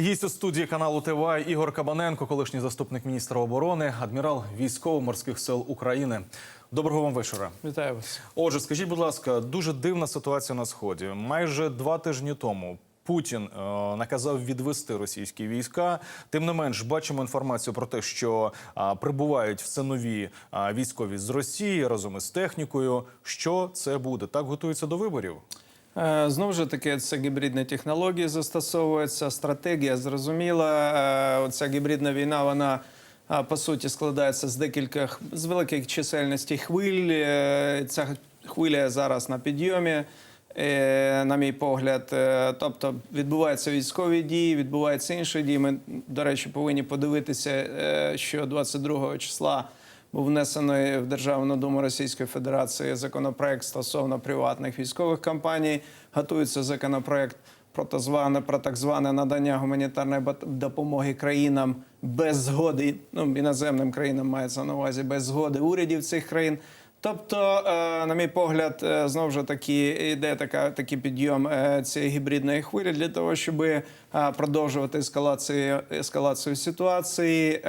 Гість у студії каналу ТВА Ігор Кабаненко, колишній заступник міністра оборони, адмірал військово-морських сил України. Доброго вам вечора. Вітаю вас. Отже, скажіть, будь ласка, дуже дивна ситуація на сході. Майже два тижні тому Путін е, наказав відвести російські війська. Тим не менш, бачимо інформацію про те, що е, прибувають все нові е, військові з Росії разом із технікою. Що це буде? Так готуються до виборів. Е, Знову ж таки, це гібридні технології застосовуються. Стратегія зрозуміла. Е, Оця гібридна війна, вона е, по суті складається з декількох з великих чисельностей хвиль. Ця хвиля зараз на підйомі. На мій погляд, тобто відбуваються військові дії, відбуваються інші дії. Ми, до речі, повинні подивитися, що 22 числа був внесений в Державну думу Російської Федерації законопроект стосовно приватних військових компаній. Готується законопроект про так зване про так зване надання гуманітарної допомоги країнам без згоди, ну іноземним країнам мається на увазі без згоди урядів цих країн. Тобто, е, на мій погляд, е, знову ж таки йде така такий підйом е, цієї гібридної хвилі для того, щоб продовжувати ескалацію ескалацію ситуації.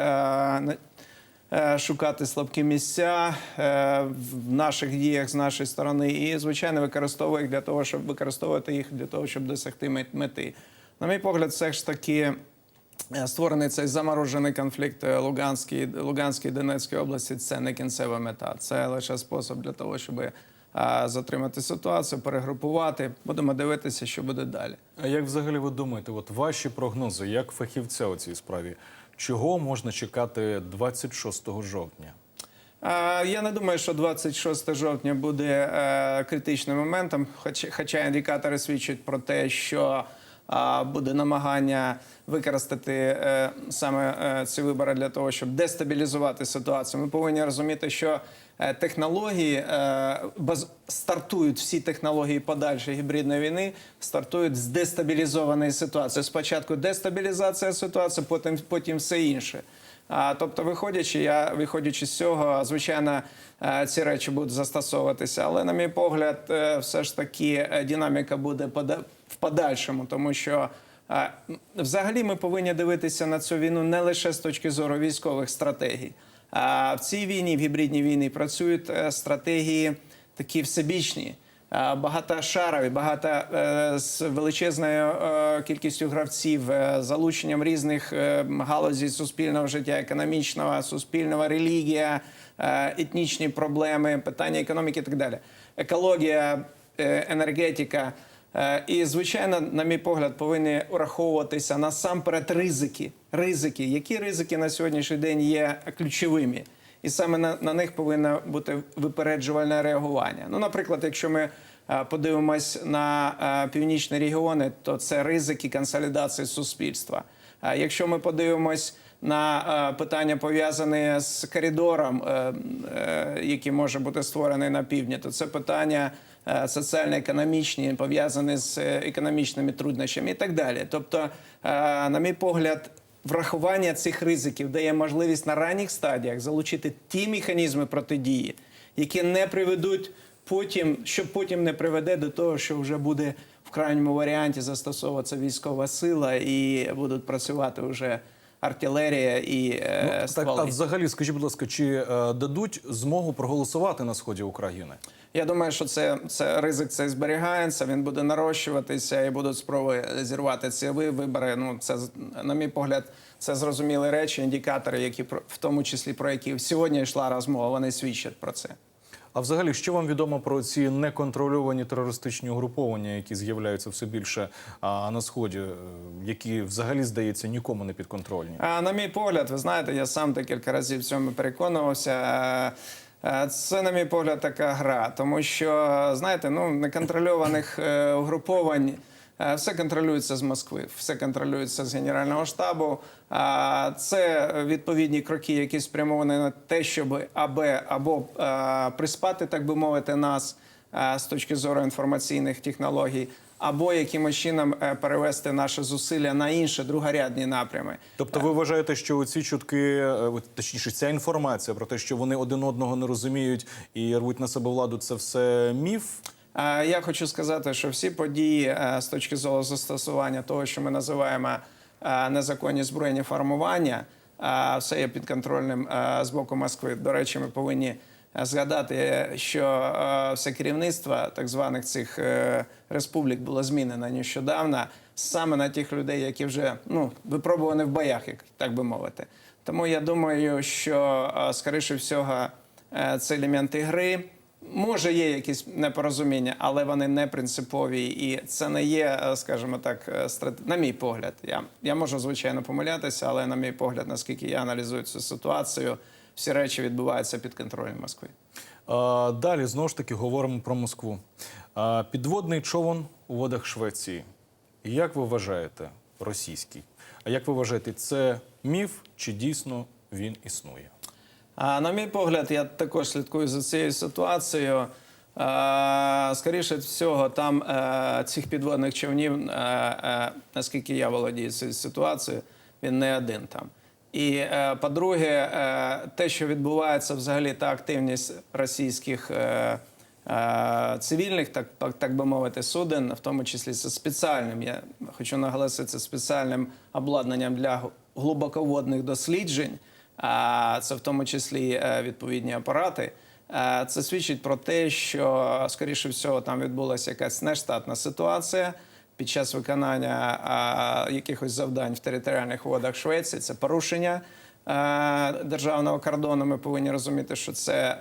Е, шукати слабкі місця е, в наших діях з нашої сторони, і звичайно використовує їх для того, щоб використовувати їх для того, щоб досягти мет- мети. На мій погляд, все ж таки. е, Створений цей заморожений конфлікт Луганській, Луганській Донецькій області це не кінцева мета. Це лише спосіб для того, щоб затримати ситуацію, перегрупувати. Будемо дивитися, що буде далі. А як взагалі ви думаєте, от ваші прогнози, як фахівця у цій справі, чого можна чекати 26 жовтня? Я не думаю, що 26 жовтня буде е, критичним моментом, хоч, хоча індикатори свідчать про те, що буде намагання використати е, саме е, ці вибори для того, щоб дестабілізувати ситуацію. Ми повинні розуміти, що е, технології стартують всі технології подальшої гібридної війни, стартують з дестабілізованої ситуації. Спочатку дестабілізація ситуації, потім, потім все інше. Тобто, виходячи, я виходячи з цього, звичайно, е, ці речі будуть застосовуватися. Але, на мій погляд, е, все ж таки е, динаміка буде в подальшому, тому що взагалі ми повинні дивитися на цю війну не лише з точки зору військових стратегій. А в цій війні, в гібридній війні, працюють стратегії такі всебічні. Багатошарові, багато е, з величезною е, кількістю гравців, е, залученням різних галузей суспільного життя, економічного, суспільного, релігія, етнічні проблеми, питання економіки і так далі. Екологія, енергетика. І, звичайно, на мій погляд, повинні ураховуватися насамперед ризики. Ризики, які ризики на сьогоднішній день є ключовими, і саме на, на них повинно бути випереджувальне реагування. Ну, наприклад, якщо ми е, подивимось на е, північні регіони, то це ризики консолідації суспільства. А якщо ми подивимось на е, питання пов'язані з коридором, е, е, який може бути створений на півдні, то це питання е, соціально-економічні, пов'язані з е, економічними труднощами і так далі. Тобто, е, на мій погляд, врахування цих ризиків дає можливість на ранніх стадіях залучити ті механізми протидії, які не приведуть потім, що потім не приведе до того, що вже буде в крайньому варіанті застосовуватися військова сила і будуть працювати вже артилерія і е, Ну, так, стволи. а взагалі, скажіть, будь ласка, чи е, дадуть змогу проголосувати на сході України? Я думаю, що це, це ризик цей зберігається. Він буде нарощуватися і будуть спроби зірвати ці вибори. Ну це на мій погляд, це зрозумілі речі, індикатори, які в тому числі про які сьогодні йшла розмова. Вони свідчать про це. А взагалі, що вам відомо про ці неконтрольовані терористичні угруповання, які з'являються все більше а, на сході, е, які взагалі здається нікому не підконтрольні? А, На мій погляд, ви знаєте, я сам декілька разів в цьому переконувався. Е, е, Це, на мій погляд, така гра, тому що знаєте, ну неконтрольованих е, угруповань. Е, Все контролюється з Москви, все контролюється з Генерального штабу. А Це відповідні кроки, які спрямовані на те, щоб аби або е, приспати, так би мовити, нас е, з точки зору інформаційних технологій, або якимось чином е, перевести наші зусилля на інші другорядні напрями. Тобто, ви вважаєте, що ці чутки, е, точніше, ця інформація про те, що вони один одного не розуміють і рвуть на себе владу, це все міф? Я хочу сказати, що всі події е, з точки зору застосування того, що ми називаємо е, незаконні збройні формування, е, все є підконтрольним з боку Москви. До речі, ми повинні згадати, що все керівництво так званих цих республік було змінено нещодавно саме на тих людей, які вже ну, випробувані в боях, як так би мовити. Тому я думаю, що скоріше всього це елементи гри. Може, є якісь непорозуміння, але вони не принципові, і це не є, е, скажімо так, е, страт... на мій погляд. Я, я можу звичайно помилятися, але на мій погляд, наскільки я аналізую цю ситуацію, всі речі відбуваються під контролем Москви. А, Далі знову ж таки говоримо про Москву. А, Підводний човен у водах Швеції. Як ви вважаєте, російський? А як ви вважаєте, це міф чи дійсно він існує? А, На мій погляд, я також слідкую за цією ситуацією. Скоріше всього, там е, цих підводних човнів, е, е, наскільки я володію цією ситуацією, він не один там. І по-друге, те, що відбувається взагалі, та активність російських цивільних, так, так, би мовити, суден, в тому числі це спеціальним, я хочу наголосити, це спеціальним обладнанням для глибоководних досліджень, це в тому числі е, відповідні апарати. Е, Це свідчить про те, що скоріше всього там відбулася якась нештатна ситуація під час виконання якихось завдань в територіальних водах Швеції. Це порушення е, державного кордону. Ми повинні розуміти, що це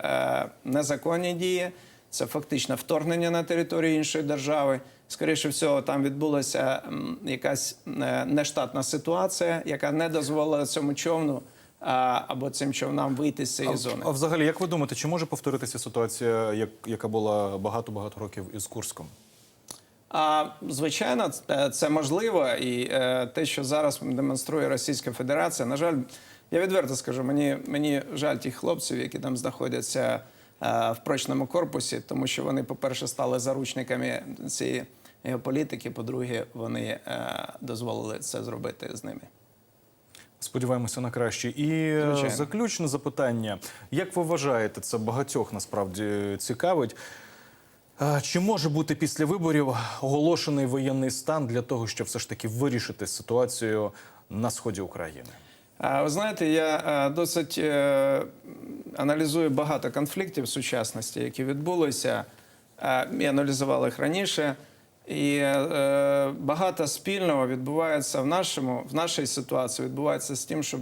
незаконні дії, це фактично вторгнення на територію іншої держави. Скоріше всього, там відбулася якась нештатна ситуація, яка не дозволила цьому човну або цим човнам вийти з цієї зони. А взагалі, як ви думаєте, чи може повторитися ситуація, як, яка була багато-багато років із Курском? А звичайно, це- це можливо, і е, те, що зараз демонструє Російська Федерація, на жаль, я відверто скажу, мені, мені жаль тих хлопців, які там знаходяться е, в прочному корпусі, тому що вони, по-перше, стали заручниками цієї геополітики, по-друге, вони е, дозволили це зробити з ними. Сподіваємося на краще. І е, Звичайно. заключне запитання: як ви вважаєте, це багатьох насправді цікавить? Е, Чи може бути після виборів оголошений воєнний стан для того, щоб все ж таки вирішити ситуацію на сході України? Ви знаєте, я е, досить аналізую багато конфліктів сучасності, які відбулися. Я аналізував їх раніше. І е, багато спільного відбувається в нашому, в нашій ситуації, відбувається з тим, що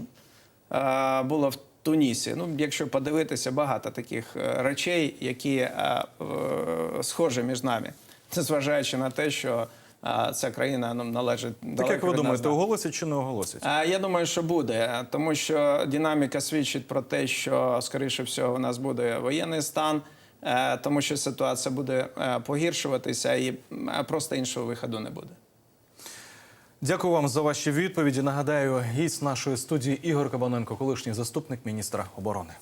е, було в Тунісі. Ну, якщо подивитися, багато таких е, речей, які е, е, схожі між нами, незважаючи на те, що е, ця країна ну, належить Так далеко як ви думаєте, оголосять чи не оголосять? А, Я думаю, що буде, тому що динаміка свідчить про те, що скоріше всього у нас буде воєнний стан, е, тому що ситуація буде е, погіршуватися і е, просто іншого виходу не буде. Дякую вам за ваші відповіді. Нагадаю, гість нашої студії Ігор Кабаненко, колишній заступник міністра оборони.